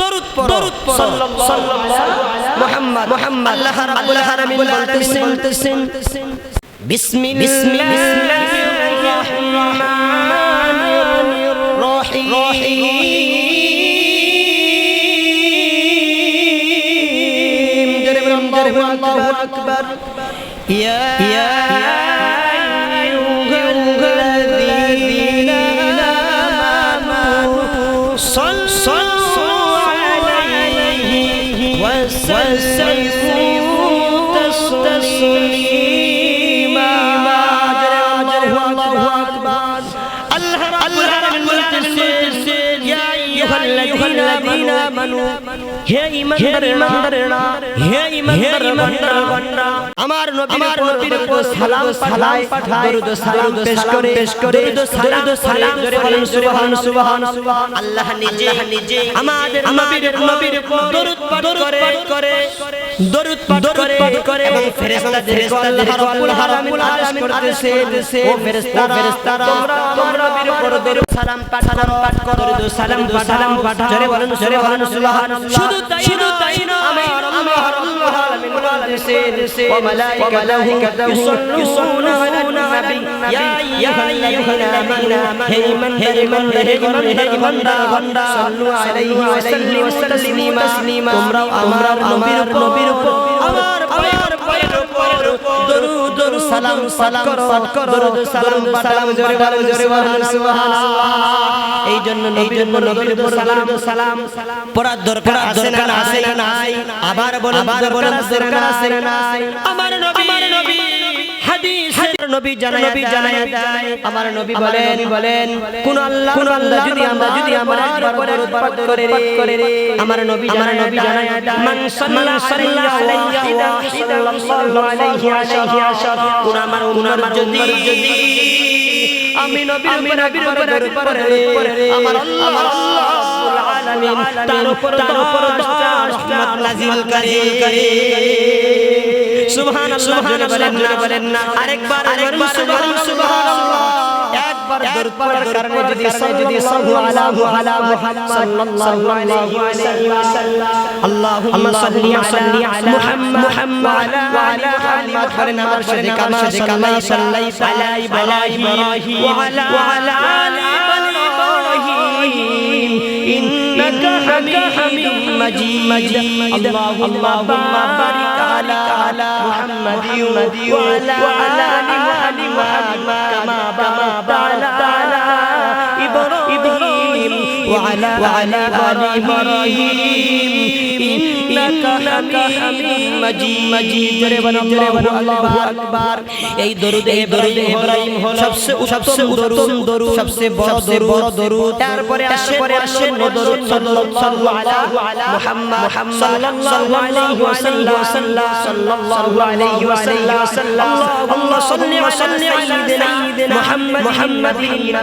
দরুদ দরুদ মুহাম্মদ মুহাম্মদ। আল্লাহ রাব্বুল আলামিন বলতেছেন বিসমিল্লাহির রহমানির রহিম। জোরে বলুন আল্লাহু আকবার। ইয়া ইয়া والسيف تسليما الله أكبر. الله الهرم الهرم আমার আল্লাহ নিজে নিজে আমাদের করে উপর দরুদ সালাম পাঠ সালাম পাঠ করো দরুদ সালাম সালাম পাঠ জোরে বলেন জোরে বলেন সুবহানাল্লাহ শুধু তাই শুধু তাই না আমার আল্লাহ আলামিন বলতেছে ওয়া মালাইকাতাহু ইউসাল্লুনা আলান নবী ইয়া আইয়ুহাল্লাযীনা আমানু হে ঈমান হে ঈমান হে ঈমান হে ঈমানদার সাল্লু আলাইহি ওয়া সাল্লিমু তাসলিমা তোমরাও আমার নবীর উপর আমার সালাম সালাম করো দরুদ সালাম পাঠাও জোরে বলো জোরে বলো সুবহানাল্লাহ এই জন্য নবীর জন্য নবীর উপর সালাম সালাম পড়ার দরকার আছে না আছে না নাই আবার বলো আবার বলো দরকার আছে না নাই আমার নবী আমার নবী নবী জানায় নবী জানায় আমার নবী বলেন বলেন কোন আল্লাহ কোন আল্লাহ যদি আমরা যদি আমার পাঠ করে রে। আমার নবী আমার নবী জানায় মান সাল্লা সাল্লাল্লাহু সাল্লাল্লাহু আলাইহি আশার কোন আমার উম্মত যদি আমি নবীর উপর একবার দরুদ রে। আমার আল্লাহ আলামিন তার উপর তার উপর রহমত নাজিল করে। সুবহানাল্লাহ বলেন না। বলেন না। আরেকবার আরেকবার সুবহানাল্লাহ। দরুদ পড়ার কারণে যদি যদি সাল্লাল্লাহু আলা মুহাম্মদ সাল্লাল্লাহু আলাইহি ওয়াসাল্লাম আল্লাহুম্মা সাল্লি আলা মুহাম্মদ ওয়া আলা আলি মুহাম্মদ আমার সাথে কামা আলা ইব্রাহিম ওয়া আলা আলি ইব্রাহিম ইন্নাকা হামিদুম وعلى وعلى آل إبراهيم এই দরুদ এই দরুদ ইব্রাহিম হলো সবচেয়ে উত্তম দরুদ সবচেয়ে বড় দরুদ। দরুদ। তারপরে আসে আসে দরুদ সাল্লাল্লাহু আলা মুহাম্মদ সাল্লাল্লাহু আলাইহি ওয়াসাল্লাম। সাল্লাল্লাহু আলাইহি ওয়াসাল্লাম। আল্লাহ সাল্লি ওয়া সাল্লি আলা সাইয়্যিদিনা মুহাম্মদ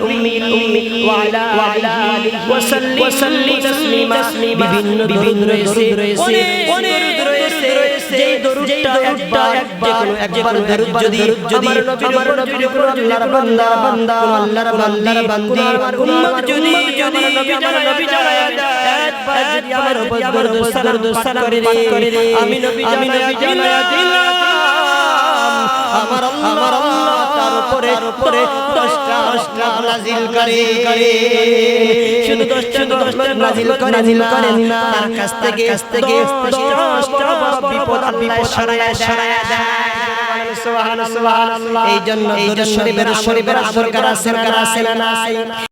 উম্মিল উম্মি ওয়া আলা আলিহি ওয়াসাল্লি ওয়াসাল্লি তাসলিমা। বিভিন্ন বিভিন্ন দরুদ রয়েছে। যদি যদি আমার নবীর উপর আল্লাহর বান্দা বান্দা আল্লাহর আমি নবী আমি নবী জানা দিলাম আমার আমার আল্লাহ তার উপরে উপরে দশটা দশটা নাজিল করে। করে। শুধু দশটা দশটা নাজিল করে নাজিল করে তার কাছ থেকে কাছ থেকে দশটা বিপদ বিপদ সরায়া সরায়া দেয়। সুবহানাল্লাহ। এই জন্য শরীফের শরীফের করা আছে না নাই?